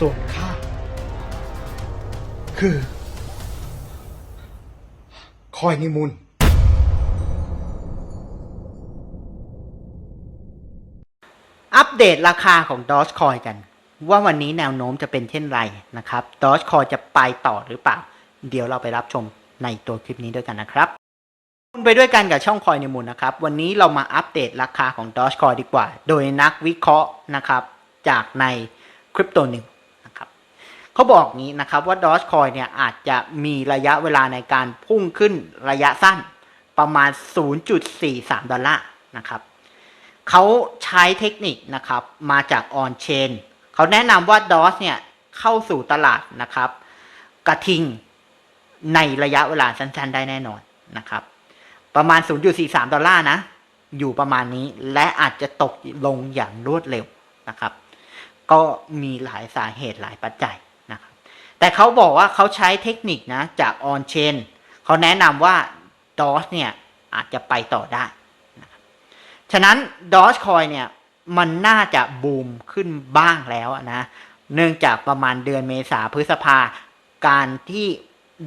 ส่วนข้าคือ คอยนิมุนอัปเดตราคาของ Dogecoin กัน ว่าวันนี้แนวโน้มจะเป็นเช่นไรนะครับ Dogecoin จะไปต่อหรือเปล่า เดี๋ยวเราไปรับชมในตัวคลิปนี้ด้วยกันนะครับคุณไปด้วยกันกับช่องคอยในมูลนะครับ วันนี้เรามาอัปเดตราคาของ Dogecoin ดีกว่า โดยนักวิเคราะห์นะครับ จากใน Crypto News นะครับ เขาบอกงี้นะครับว่า Dogecoin เนี่ยอาจจะมีระยะเวลาในการพุ่งขึ้นระยะสั้นประมาณ 0.43 ดอลลาร์นะครับเขาใช้เทคนิคนะครับมาจากออนเชนเขาแนะนำว่า DOS เนี่ยเข้าสู่ตลาดนะครับกระทิงในระยะเวลาสั้นๆ ได้แน่นอนนะครับประมาณ 0.43 ดอลลาร์นะ อยู่ประมาณนี้และอาจจะตกลงอย่างรวดเร็วนะครับ ก็มีหลายสาเหตุหลายปัจจัย แต่เขาบอกว่าเขาใช้เทคนิคนะจากออนเชนเขาแนะนำว่า DOS เนี่ยอาจจะไปต่อได้ฉะนั้น Dogecoin เนี่ยมันน่าจะบูมขึ้นบ้างแล้วนะเนื่องจากประมาณเดือนเมษาพฤษภาการที่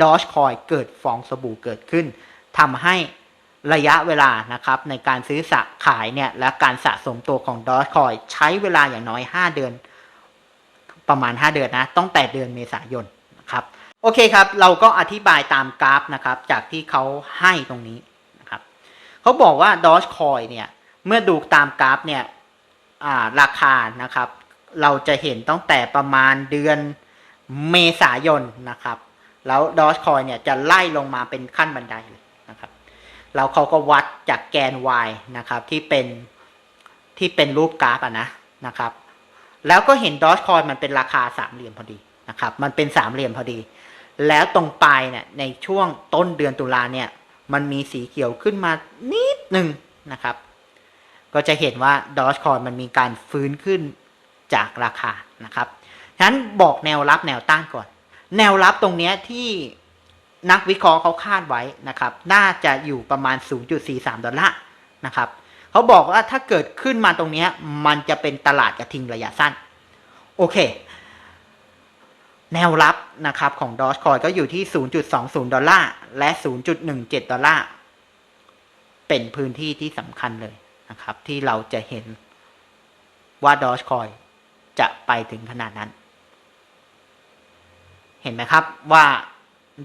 Dogecoin เกิดฟองสบู่เกิดขึ้นทำให้ระยะเวลานะครับในการซื้อสะขายเนี่ยและการสะสมตัวของ Dogecoin ใช้เวลาอย่างน้อย 5 เดือน ประมาณ 5 เดือนนะตั้งแต่เดือนเมษายนนะครับโอเคครับ เราก็อธิบายตามกราฟนะครับ จากที่เขาให้ตรงนี้นะครับเขาบอกว่า Dogecoin เนี่ย เมื่อดูตามกราฟเนี่ยราคานะครับ เราจะเห็นตั้งแต่ประมาณเดือนเมษายนนะครับ แล้ว Dogecoin เนี่ยจะไล่ลงมาเป็นขั้นบันไดเลยนะครับ แล้วเขาก็วัดจากแกน y นะครับที่เป็นที่เป็นรูปกราฟอะนะนะครับ แล้วก็เห็น Dogecoin มันเป็นราคาสามเหลี่ยมพอดีนะครับ มันเป็นสามเหลี่ยมพอดี แล้วตรงปลายเนี่ยในช่วงต้นเดือนตุลาเนี่ย มันมีสีเขียวขึ้นมานิดหนึ่งนะครับ ก็จะเห็นว่า Dogecoin มันมีการฟื้นขึ้นจากราคานะครับฉะนั้นบอกแนวรับแนวต้านก่อน แนวรับตรงเนี้ยที่นักวิเคราะห์เขาคาดไว้นะครับ น่าจะอยู่ประมาณ 0.43 ดอลลาร์นะครับ เขาบอกว่าถ้าเกิดขึ้นมาตรงนี้มันจะเป็นตลาดกระทิงระยะสั้น โอเค แนวรับนะครับของ Dogecoin ก็อยู่ที่ 0.20 ดอลลาร์ และ 0.17 ดอลลาร์ เป็นพื้นที่ที่สำคัญเลยนะครับ ที่เราจะเห็นว่า Dogecoin จะไปถึงขนาดนั้น เห็นไหมครับว่า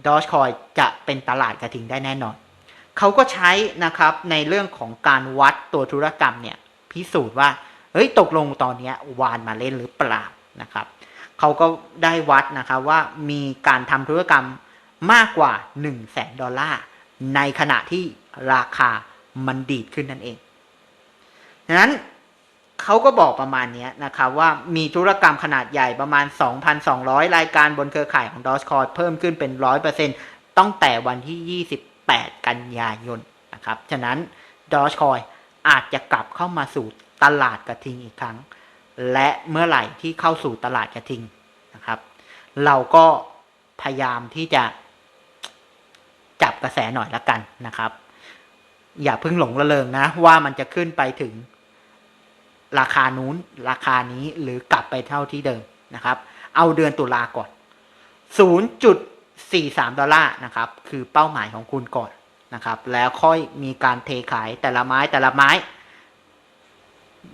Dogecoin จะเป็นตลาดกระทิงได้แน่นอน เขาก็ใช้นะครับในเรื่องของการวัดตัวธุรกรรมเนี่ยพิสูจน์ว่าเฮ้ยตกลงตอนนี้วานมาเล่นหรือเปล่านะครับเขาก็ได้วัดนะครับว่ามีการทำธุรกรรมมากกว่า 1 0 0 0 0แสนดอลลาร์ในขณะที่ราคามันดีดขึ้นนั่นเองดังนั้นเขาก็บอกประมาณนี้นะครับว่ามีธุรกรรมขนาดใหญ่ประมาณ 2,200 รายการบนเครือข่ายของ Dogecoin เพิ่มขึ้นเป็น 100%ตั้งแต่วันที่ 8 กันยายนนะครับ ฉะนั้น Dogecoin อาจจะกลับเข้ามาสู่ตลาดกระทิงอีกครั้ง และเมื่อไหร่ที่เข้าสู่ตลาดกระทิงนะครับ เราก็พยายามที่จะจับกระแสหน่อยละกันนะครับ อย่าเพิ่งหลงระเริงนะ ว่ามันจะขึ้นไปถึงราคานู้นราคานี้หรือกลับไปเท่าที่เดิมนะครับ เอาเดือนตุลาก่อน 43 ดอลลาร์นะครับ คือเป้าหมายของคุณก่อนนะครับ แล้วค่อยมีการเทขายแต่ละไม้แต่ละไม้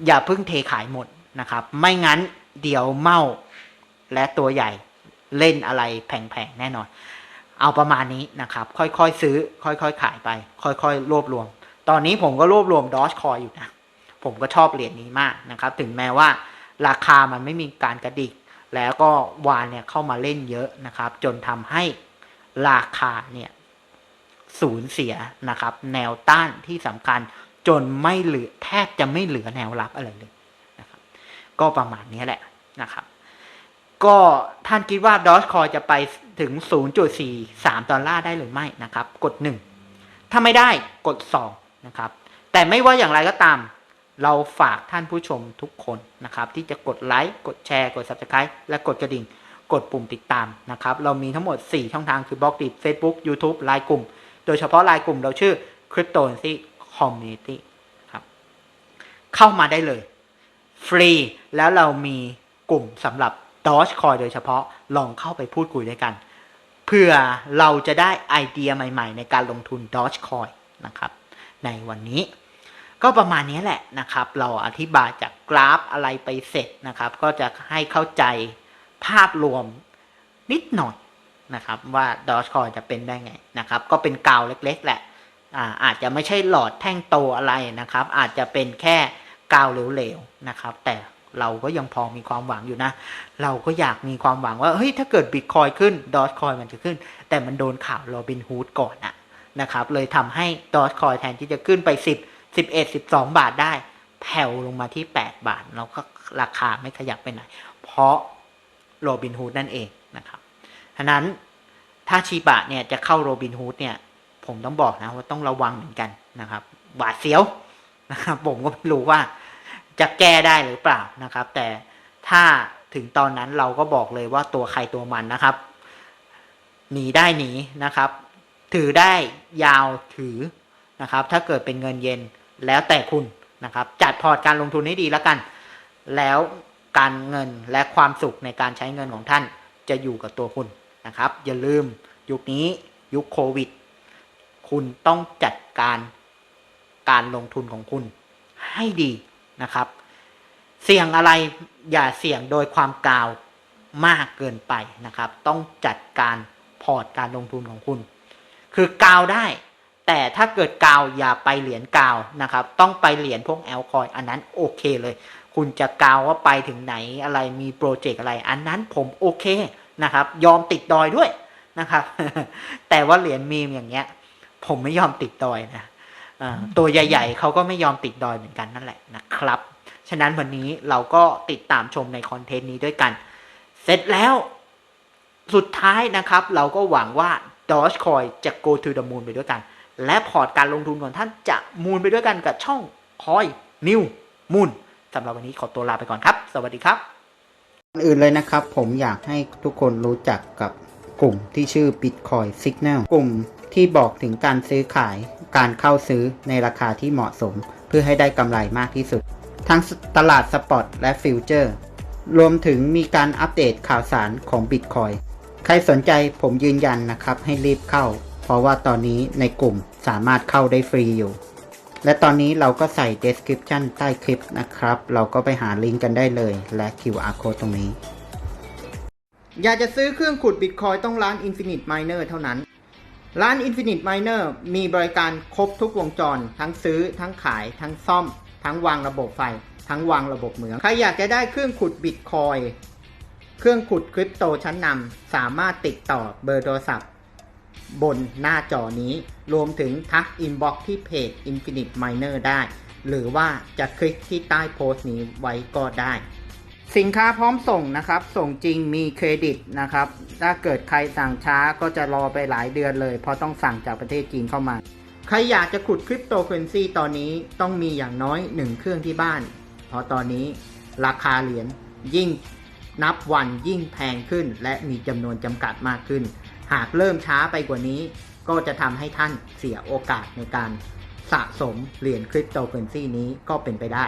อย่าเพิ่งเทขายหมดนะครับ ไม่งั้นเดี๋ยวเมาและตัวใหญ่เล่นอะไรแผงๆ แน่นอน เอาประมาณนี้นะครับ ค่อยๆซื้อ ค่อยๆ ขายไป ค่อยๆ รวบรวม ตอนนี้ผมก็รวบรวมดอ g คอยอยู่นะ ผมก็ชอบเหรียญนี้มากนะครับ ถึงแม้ว่าราคามันไม่มีการกระดิก แล้วก็วานเนี่ยเข้ามาเล่นเยอะนะครับ จนทำให้ราคาเนี่ยสูญเสียนะครับ แนวต้านที่สำคัญจนไม่เหลือแทบจะไม่เหลือแนวรับอะไรเลยนะครับ ก็ประมาณนี้แหละนะครับ ก็ท่านคิดว่าดอ g คอยจะไปถึง 0.43 ดอลลาร์ได้หรือไม่นะครับ กด 1 ถ้าไม่ได้กด 2 นะครับ แต่ไม่ว่าอย่างไรก็ตาม เราฝากท่านผู้ชมทุกคนนะครับ ที่จะกดไลค์กดแชร์กด Subscribe และกดกระดิ่ง กดปุ่มติดตามนะครับ เรามีทั้งหมด 4 ช่องทางคือบล็อกดิ Facebook YouTube ไลน์กลุ่ม โดยเฉพาะไลน์กลุ่มเราชื่อ Cryptocurrency Community ครับเข้ามาได้เลย ฟรี แล้วเรามีกลุ่มสำหรับ Dogecoin โดยเฉพาะลองเข้าไปพูดคุยด้วยกัน เพื่อเราจะได้ไอเดียใหม่ ๆ ในการลงทุน Dogecoin นะครับ ในวันนี้ ก็ประมาณนี้แหละนะครับ เราอธิบายจากกราฟอะไรไปเสร็จนะครับ ก็จะให้เข้าใจภาพรวมนิดหน่อยนะครับ ว่า Dogecoin จะเป็นได้ไงนะครับ ก็เป็นกาวเล็กๆแหละอาอาจจะไม่ใช่หลอดแท่งโตอะไรนะครับ อาจจะเป็นแค่กาวเหลวๆนะครับ แต่เราก็ยังพอมีความหวังอยู่นะ เราก็อยากมีความหวังว่าเฮ้ยถ้าเกิดบิตคอยขึ้นดอ g คอยมันจะขึ้น แต่มันโดนข่าวโรบินฮูดก่อนอะนะครับ เลยทำให้ดอ g คอยแทนที่จะขึ้นไป 10 11 12บสองบาทได้ แผ่วลงมาที่8บาทแล้วก็ราคาไม่ขยับไปไหน เพราะโรบินฮูดนั่นเองนะครับฉะนั้นถ้าชีบะเนี่ยจะเข้าโรบินฮูดเนี่ย ผมต้องบอกนะว่าต้องระวังเหมือนกันนะครับหวาดเสียวนะครับผมก็ไม่รู้ว่าจะแก้ได้หรือเปล่านะครับ แต่ถ้าถึงตอนนั้นเราก็บอกเลยว่าตัวใครตัวมันนะครับ หนีได้หนีนะครับ ถือได้ยาวถือนะครับ ถ้าเกิดเป็นเงินเย็น แล้วแต่คุณนะครับจัดพอร์ตการลงทุนให้ดีแล้วกัน แล้วการเงินและความสุขในการใช้เงินของท่านจะอยู่กับตัวคุณนะครับ อย่าลืมยุคนี้ยุคโควิด คุณต้องจัดการการลงทุนของคุณให้ดีนะครับ เสี่ยงอะไรอย่าเสี่ยงโดยความกาวมากเกินไปนะครับ ต้องจัดการพอร์ตการลงทุนของคุณ คือกาวได้ แต่ถ้าเกิดกาวอย่าไปเหรียญกาวนะครับ ต้องไปเหรียญพวกแอลคอยอันนั้นโอเคเลย คุณจะกาวว่าไปถึงไหนอะไรมีโปรเจกต์อะไร อันนั้นผมโอเคนะครับ ยอมติดดอยด้วยนะครับ แต่ว่าเหรียญมีมอย่างเงี้ย ผมไม่ยอมติดดอยนะตัวใหญ่ ๆเขาก็ไม่ยอมติดดอยเหมือนกันนั่นแหละนะครับ ฉะนั้นวันนี้เราก็ติดตามชมในคอนเทนต์นี้ด้วยกัน เสร็จแล้วสุดท้ายนะครับ เราก็หวังว่า Dogecoin จะ go to the moon ไปด้วยกัน และพอร์ตการลงทุนของท่านจะมูนไปด้วยกันกับช่องคอยนิวมูนสำหรับวันนี้ขอตัวลาไปก่อนครับ สวัสดีครับก่อนอื่นเลยนะครับ ผมอยากให้ทุกคนรู้จักกับกลุ่มที่ชื่อ Bitcoin Signal กลุ่มที่บอกถึงการซื้อขายการเข้าซื้อในราคาที่เหมาะสม เพื่อให้ได้กำไรมากที่สุด ทั้งตลาดสปอตและฟิวเจอร์ รวมถึงมีการอัปเดตข่าวสารของ Bitcoin ใครสนใจผมยืนยันนะครับให้รีบเข้า เพราะว่าตอนนี้ในกลุ่มสามารถเข้าได้ฟรีอยู่ และตอนนี้เราก็ใส่ description ใต้คลิปนะครับ เราก็ไปหาลิงก์กันได้เลย และ QR code ตรงนี้ อยากจะซื้อเครื่องขุด Bitcoin ต้องร้าน Infinite Miner เท่านั้น ร้าน Infinite Miner มีบริการครบทุกวงจร ทั้งซื้อ ทั้งขาย ทั้งซ่อม ทั้งวางระบบไฟ ทั้งวางระบบเหมือง ใครอยากจะได้เครื่องขุด Bitcoin เครื่องขุดคริปโตชั้นนำสามารถติดต่อเบอร์โทรศัพท์ บนหน้าจอนี้ รวมถึงทักอินบ็อกที่เพจ Infinite Miner ได้ หรือว่าจะคลิกที่ใต้โพสต์นี้ไว้ก็ได้ สินค้าพร้อมส่งนะครับ ส่งจริงมีเครดิตนะครับ ถ้าเกิดใครสั่งช้าก็จะรอไปหลายเดือนเลย เพราะต้องสั่งจากประเทศจีนเข้ามา ใครอยากจะขุดคริปโตเคอเรนซีตอนนี้ต้องมีอย่างน้อย 1 เครื่องที่บ้าน เพราะตอนนี้ราคาเหรียญยิ่งนับวันยิ่งแพงขึ้นและมีจำนวนจำกัดมากขึ้น หากเริ่มช้าไปกว่านี้ ก็จะทำให้ท่านเสียโอกาสในการสะสมเหรียญคริปโตเคอเรนซีนี้ก็เป็นไปได้